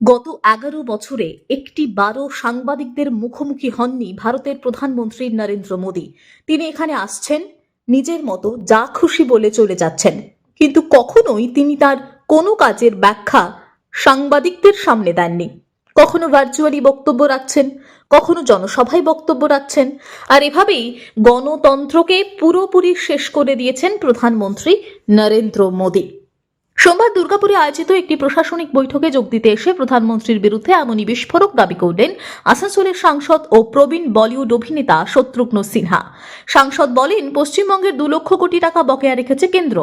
গত এগারো বছরে একটি বারো সাংবাদিকদের মুখোমুখি হননি ভারতের প্রধানমন্ত্রী নরেন্দ্র মোদী। তিনি এখানে আসছেন, নিজের মতো যা খুশি বলে চলে যাচ্ছেন। কিন্তু কখনোই তিনি তার কোনো কাজের ব্যাখ্যা সাংবাদিকদের সামনে দেননি। কখনো ভার্চুয়ালি বক্তব্য রাখছেন, কখনো জনসভায় বক্তব্য রাখছেন, আর এভাবেই গণতন্ত্রকে পুরোপুরি শেষ করে দিয়েছেন প্রধানমন্ত্রী নরেন্দ্র মোদী। সোমবার দুর্গাপুরে আয়োজিত একটি প্রশাসনিক বৈঠকে যোগ দিতে এসে প্রধানমন্ত্রীর বিরুদ্ধে এমনই বিস্ফোরক দাবি করলেন আসানসোলের সাংসদ ও প্রবীণ বলিউড অভিনেতা শত্রুঘ্ন সিনহা। সাংসদ বলেন, পশ্চিমবঙ্গের দু লক্ষ কোটি টাকা বকেয়া রেখেছে কেন্দ্র।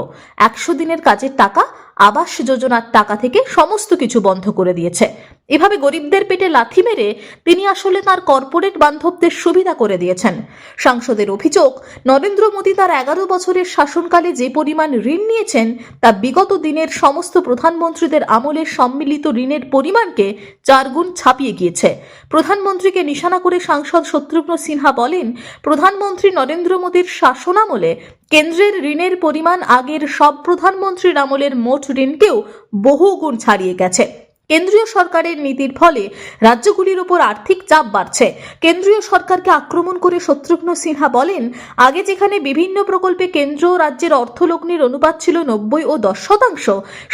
একশো দিনের কাজের টাকা আবাস যোজনার টাকা থেকে সমস্ত কিছু বন্ধ করে দিয়েছে। এভাবে গরিবদের পেটে লাথি মেরে তিনি আসলে তার কর্পোরেট বান্ধবদের সুবিধা করে দিয়েছেন। সাংসদের অভিযোগ, নরেন্দ্র মোদী তার এগারো বছরের শাসনকালে যে পরিমাণ ঋণ নিয়েছেন, তা বিগত দিনের সমস্ত প্রধানমন্ত্রীদের আমলের সম্মিলিত ঋণের পরিমাণকে চারগুণ ছাপিয়ে গিয়েছে। প্রধানমন্ত্রীকে নিশানা করে সাংসদ শত্রুঘ্ন সিনহা বলেন, প্রধানমন্ত্রী নরেন্দ্র মোদীর শাসনামলে কেন্দ্রের ঋণের পরিমাণ আগের সব প্রধানমন্ত্রীর আমলের মোট ঋণকেও বহু গুণ ছাড়িয়ে গেছে। কেন্দ্রীয় সরকারের নীতির ফলে রাজ্যগুলির ওপর আর্থিক চাপ বাড়ছে। কেন্দ্রীয় সরকারকে আক্রমণ করে শত্রুঘ্ন সিনহা বলেন, আগে যেখানে বিভিন্ন প্রকল্পে কেন্দ্র ও রাজ্যের অর্থলগ্নির অনুপাত ছিল নব্বই ও দশ শতাংশ,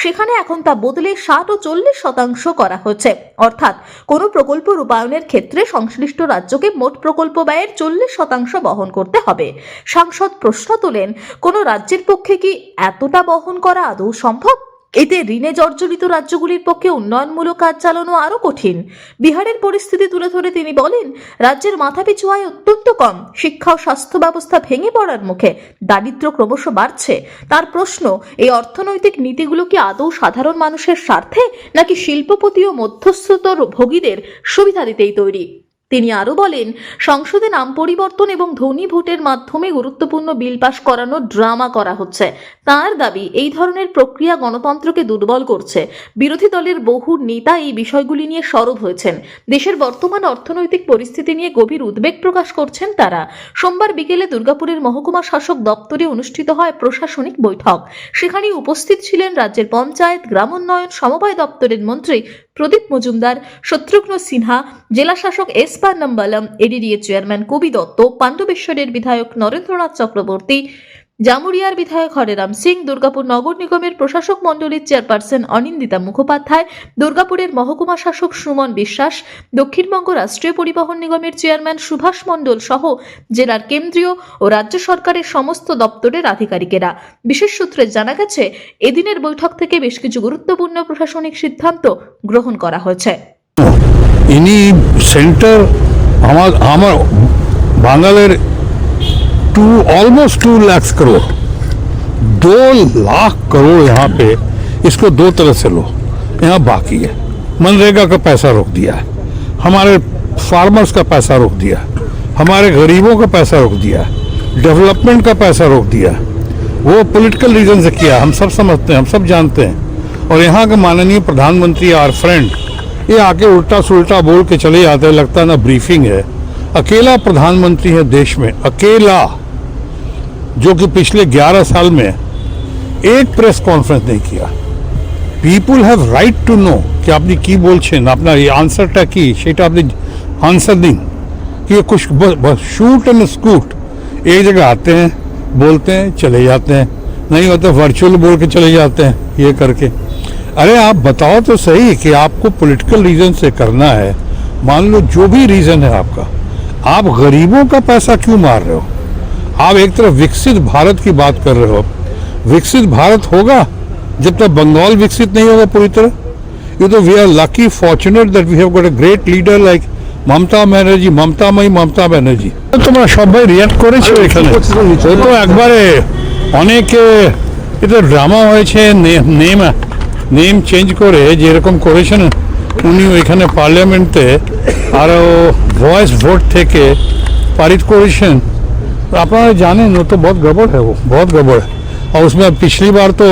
সেখানে এখন তা বদলে ষাট ও চল্লিশ শতাংশ করা হচ্ছে। অর্থাৎ কোনো প্রকল্প রূপায়ণের ক্ষেত্রে সংশ্লিষ্ট রাজ্যকে মোট প্রকল্প ব্যয়ের চল্লিশ শতাংশ বহন করতে হবে। সাংসদ প্রশ্ন তোলেন, কোনো রাজ্যের পক্ষে কি এতটা বহন করা আদৌ সম্ভব? এতে ঋণে জর্জরিত রাজ্যগুলির পক্ষে উন্নয়নমূলক কাজ চালানো আরও কঠিন। বিহারের পরিস্থিতি তুলে ধরে তিনি বলেন, রাজ্যের মাথাপিছু আয় অত্যন্ত কম, শিক্ষা ও স্বাস্থ্য ব্যবস্থা ভেঙে পড়ার মুখে দারিদ্র্য ক্রমশ বাড়ছে। তার প্রশ্ন, এই অর্থনৈতিক নীতিগুলো কি আদৌ সাধারণ মানুষের স্বার্থে, নাকি শিল্পপতি ও মধ্যস্থতর ভোগীদের সুবিধা দিতেই তৈরি? তিনি আরও বলেন, সংসদে নাম পরিবর্তন এবং ধনী ভোটের মাধ্যমে গুরুত্বপূর্ণ বিল পাশ করানোর ড্রামা করা হচ্ছে। তার দাবি, এই ধরনের প্রক্রিয়া গণতন্ত্রকে দুর্বল করছে। বিরোধী দলের বহু নেতা এই বিষয়গুলি নিয়ে সরব হয়েছেন। দেশের বর্তমান অর্থনৈতিক পরিস্থিতি নিয়ে গভীর উদ্বেগ প্রকাশ করছেন তারা। সোমবার বিকেলে দুর্গাপুরের মহকুমা শাসক দপ্তরে অনুষ্ঠিত হয় প্রশাসনিক বৈঠক। সেখানে উপস্থিত ছিলেন রাজ্যের পঞ্চায়েত, গ্রামোন্নয়ন, সমবায় দপ্তরের মন্ত্রী প্রদীপ মজুমদার, শত্রুঘ্ন সিনহা, জেলা শাসক এস পান্নাম্বালাম এডিডিএ চেয়ারম্যান কবি দত্ত, পাণ্ডবেশ্বরের বিধায়ক নরেন্দ্রনাথ চক্রবর্তী জামুরিয়ার বিধায়ক হরেরাম সিং, দুর্গাপুর নগর নিগমের প্রশাসক মণ্ডলীর চেয়ারপারসন অনিন্দিতা মুখোপাধ্যায়, দুর্গাপুরের মহকুমা শাসক সুমন বিশ্বাস, দক্ষিণবঙ্গ রাষ্ট্রীয় পরিবহন নিগমের চেয়ারম্যান সুভাষ মণ্ডল সহ জেলার কেন্দ্রীয় ও রাজ্য সরকারের সমস্ত দপ্তরের আধিকারিকেরা। বিশেষ সূত্রে জানা গেছে, এদিনের বৈঠক থেকে বেশ কিছু গুরুত্বপূর্ণ প্রশাসনিক সিদ্ধান্ত গ্রহণ করা হয়েছে। ইনি সেন্টার আমার আমার বাঙালের two almost two lakhs crore दो लाख करोड़ यहाँ पे इसको दो तरह से लो। यहाँ बाकी है। मनरेगा का पैसा रोक दिया है। हमारे फार्मर्स का पैसा रोक दिया हमारे गरीबों का पैसा रोक दिया डेवलपमेंट का पैसा रोक दिया वो पॉलिटिकल रीजन से किया हम सब समझते हैं, हम सब जानते हैं। और यहाँ के माननीय प्रधानमंत्री आर फ्रेंड ये आके उल्टा सुल्टा बोल के चले जाते हैं। लगता है ना ब्रीफिंग है। अकेला प्रधानमंत्री है देश में अकेला जो कि पिछले 11 साल में एक प्रेस कॉन्फ्रेंस नहीं किया people have right to know कि আপনি কি বলছেন আপনার এই আনসারটা কি সেটা আপনি आंसर দিন कि ये कुछ शूट एंड स्कूट एक जगह आते हैं बोलते हैं चले जाते हैं नहीं होते वर्चुअल बोल के चले जाते हैं ये करके अरे आप बताओ तो सही कि आपको पॉलिटिकल रीजन से करना है मान लो जो भी रीजन है आपका आप गरीबों का पैसा क्यों मार रहे हो आप एक तरफ विकसित भारत की बात कर रहे हो विकसित भारत होगा जब तक बंगाल विकसित नहीं होगा पूरी तरह ये तो we are lucky fortunate that we have got a great leader like Mamata Banerjee মমতাময়ী Mamata Banerjee তোমরা সবাই রিয়াক্ট করেছো এখানে ও তো একবারে অনেকে এটা ড্রামা হয়েছে নেম নেম চেঞ্জ করে যেরকম করেছেন উনি ওইখানে পার্লামেন্টে আরও ভয়েস ভোট থেকে पारित করেছেন तो আপনারা জানেন वो तो बहुत गड़बड़ है वो बहुत गड़बड़ है और उसमें पिछली बार तो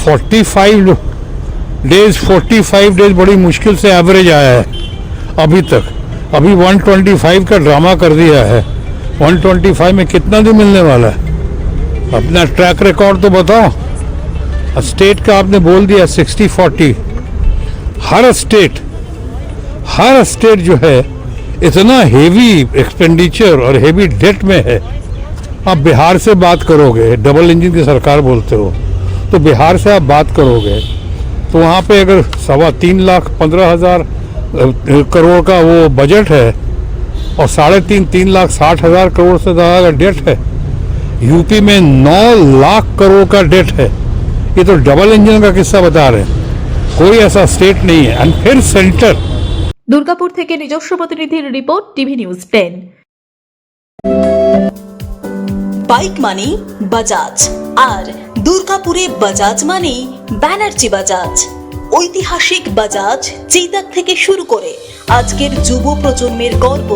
45 डेज 45 डेज बड़ी मुश्किल से एवरेज आया है अभी तक अभी 125 का ड्रामा कर दिया है 125 में कितना दिन मिलने वाला है अपना ट्रैक रिकॉर्ड तो बताओ स्टेट का आपने बोल दिया 60 40 हर स्टेट हर स्टेट जो है, इतना हेवी एक्सपेंडिचर और हेवी डेट में है। आप बिहार से बात करोगे डबल इंजन की सरकार बोलते हो तो बिहार से आप बात करोगे तो वहाँ पे अगर सवा तीन लाख, पंद्रह हज़ार करोड़ का वो बजट है, और साढ़े तीन तीन लाख, साठ हज़ार करोड़ से ज़्यादा का डेट है यूपी में नौ लाख करोड़ का डेट है। ये तो डबल इंजन का किस्सा बता रहे हैं। कोई ऐसा स्टेट नहीं है एंड फिर सेंटर দুর্গাপুর থেকে নিজস্ব প্রতিনিধির report TV news ten bike মানেই বাজাজ আর দুর্গাপুরে বাজাজ মানেই ব্যানার্জি বাজাজ ঐতিহাসিক বাজাজ চেতাক থেকে শুরু করে আজকের যুব প্রজন্মের গর্ব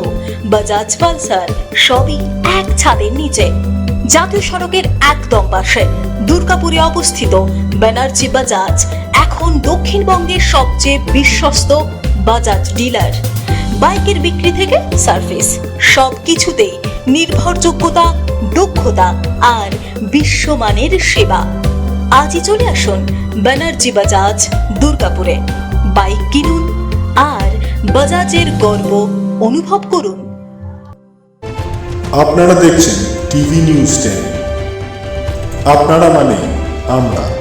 বাজাজ পালসার সবই এক ছাদের নিচে জাতীয় সড়কের একদম পাশে দুর্গাপুরে অবস্থিত ব্যানার্জি বাজাজ এখন দক্ষিণবঙ্গের সবচেয়ে বিশ্বস্ত বাজাজ ডিলার। বাইকের বিক্রি থেকে সার্ভিস সব কিছুতেই নির্ভরযোগ্যতা, দক্ষতা আর বিশ্বমানের সেবা। আজই চলে আসুন ব্যানার্জি বাজাজ দুর্গাপুরে। বাইক কিনুন আর বাজাজের গর্ব অনুভব করুন। আপনারা দেখছেন টিভি নিউজ টেন। আপনারা মানে আমরা।